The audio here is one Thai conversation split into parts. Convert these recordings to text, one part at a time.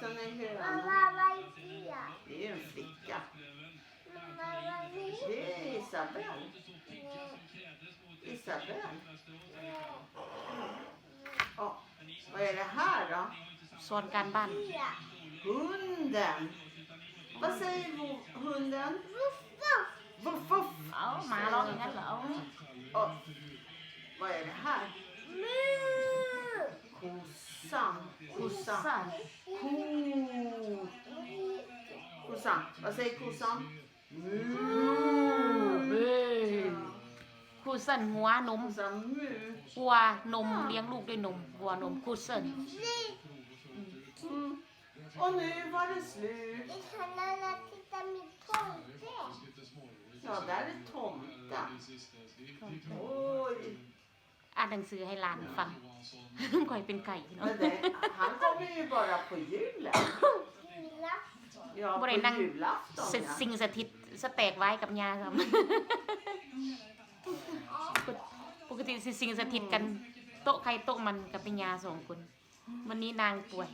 sen är hönan. Mamma, vad är det? Det är ju en flicka. Mamma, vad är det? Det är Isabelle. Isabelle. Ja, vad är det här då? ส่วนการบ้าน Ja. Hunden. Vad säger hu- hunden? Ruff, ruff. Voff, voff. เอาหมาร้องอย่างนั้นเหรอเอา Och, vad är det här? Mu. Kossan. คุส Kossan. ซัน Ko. Kossan. Vad säger kossan? เบ้ Mu. คุสซันหัวนม Kossan mu. วัวนมเลี้ยงลูกด้วยนมวัวนมคุสซัน Mm. Och nu var det slut. Jag kan alla titta min tomte. Ja, där är tomten. Oj. อ่านหนังสือให้หลานฟังก่อยเป็นไก่เนาะ Men det, han kommer ju bara på julen. Gilla. Ja, Var på det den- julafton เสร็จ ja. สิ่งสถิตสแตกไว้กับยาครับ ปกติสิสิ่งสถิตกันโต๊ะใครโต๊ะมันกับเป็นยาสองคน วันนี้นางป่วย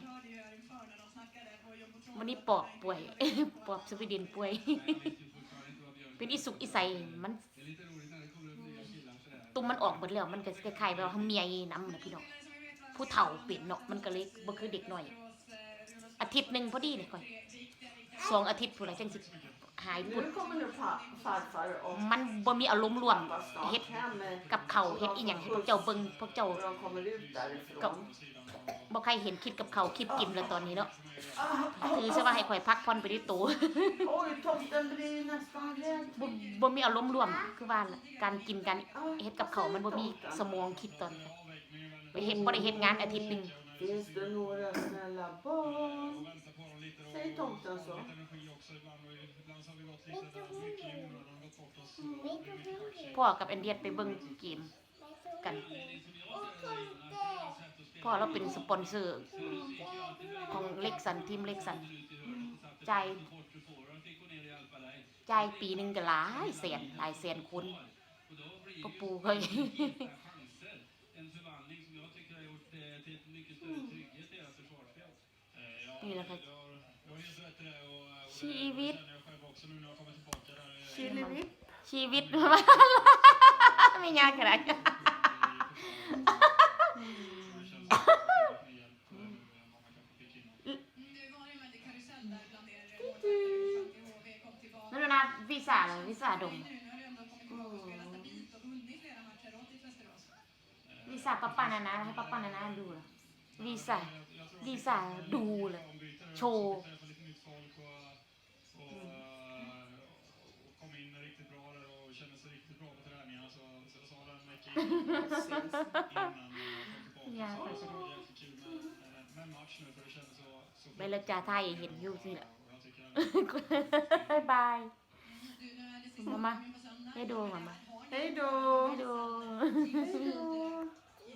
วันนี้ปอบป่วย ปอบสวีเดนป่วย เป็นอิสุกอิใสมัน ตุ้มมันออกหมดแล้วมันก็คล้ายๆแบบเมียน้ำนะพี่น้องผู้เฒ่าเป็นเนาะมันก็เล็กบ่คือเด็กหน่อย อาทิตย์หนึ่งพอดีเลยค่อยสองอาทิตย์ผู้ไรจังสิหายปุ๊บมันบ่มีอารมณ์ร่วมเฮ็ดกับเขาเฮ็ดอีหยังให้พวกเจ้าเบิ่งพวกเจ้ากบ de kommer ut därifrån. บ่ใครเห็นคลิปกับเขาวคลิปกินแล้วตอนนี้เนาะคือใช่ว่าให้ข่อยพักผ่อนไปด้วยตัว Oj, tomten blir nästan rädd. บ่บ่มีอารมณ์ร่วมคือว่าล่ะการกินการเฮ็ดกับเขาวมันบ่มีสมองคิดตอนนี้ไปเฮ็ดบ่ได้เฮ็ดงานอาทิตย์หนึง Finns det några snälla barn? Säger tomten så? Vet du hur? Vet du hur? พ่อกับแอนเดียนไปเบิ่งเกม กัน Och tomte. พ่อเราเป็นสปอนเซอร์ของเล็กสันทีมเล็กสันจ่ายจ่ายปีหนึ่งก็หลายแสนหลายแสนคนก็ปูเคยนี่แหละค่ะชีวิต Killevitt. ชีวิตไม่ยากขนาดนั้นนั่นนะวิ สาเหรอวิสาดมวิสาป้าป้านานาให้ป้าป้านานาดูเหรอวิสาวิสาดูเลย โชว์ยากไปจะได้เบลจาไทยเห็นอยู่สิแหละบาย บายมา